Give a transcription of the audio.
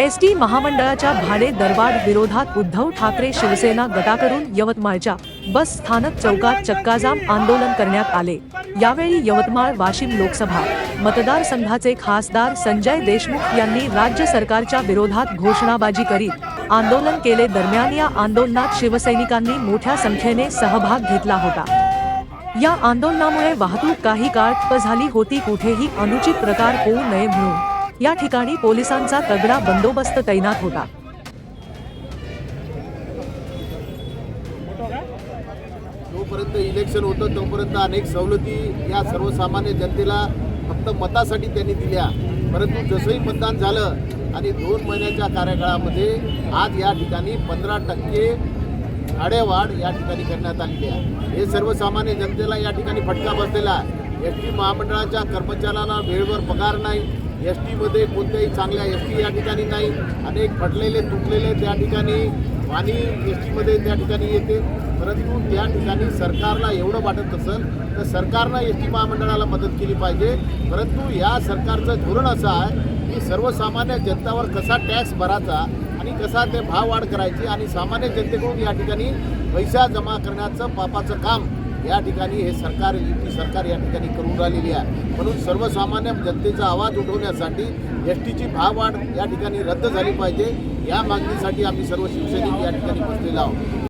S T महामंडळाच्या भाडे दरवाढ विरोधात उद्धव ठाकरे शिवसेना गटाकडून यवतमाळच्या बस स्थानक चौकात चक्काजाम आंदोलन करण्यात आले. यावेळी यवतमाळ वाशिम लोकसभा मतदारसंघाचे खासदार संजय देशमुख यांनी राज्य सरकारच्या विरोधात घोषणाबाजी करीत आंदोलन केले दरम्यान या आंदोलनात शिवसैनिकांनी मोठ्या संख्येने सहभाग घेतला होता. या आंदोलनामुळे वाहतूक काही काळ झाली होती कुठेही अनुचित प्रकार होऊ नये म्हणून. या ठिकाणी पोलिसांचा तगडा बंदोबस्त तैनात होता. जोपर्यंत इलेक्शन होतं तोपर्यंत अनेक सवलती या सर्वसामान्य जनतेला फक्त मतासाठी त्यांनी दिल्या. परंतु जसंही मतदान झालं आणि दोन महिन्याच्या कार्यकाळामध्ये आज या ठिकाणी पंधरा टक्के भाडेवाढ या ठिकाणी करण्यात आलेली आहे. हे सर्वसामान्य जनतेला या ठिकाणी फटका बसलेला आहे. एस टी महामंडळाच्या कर्मचाऱ्यांना वेळेवर पगार नाही. एस टीमध्ये कोणत्याही चांगल्या एस टी या ठिकाणी नाही. अनेक फटलेले तुटलेले त्या ठिकाणी पाणी एस टीमध्ये त्या ठिकाणी येते. परंतु त्या ठिकाणी सरकारला एवढं वाटत असेल तर सरकारनं एस टी महामंडळाला मदत केली पाहिजे. परंतु या सरकारचं धोरण असं आहे की सर्वसामान्य जनतावर कसा टॅक्स भरायचा आणि कसा ते भाव वाढ करायची आणि सामान्य जनतेकडून या ठिकाणी पैसा जमा करण्याचं पापाचं काम या ठिकाणी हे सरकार युती सरकार या ठिकाणी करून राहिलेली आहे. म्हणून सर्वसामान्य जनतेचा आवाज उठवण्यासाठी एस टीची भाववाढ या ठिकाणी रद्द झाली पाहिजे. या मागणीसाठी आम्ही सर्व शिवसैनिक या ठिकाणी बसलेलो आहोत.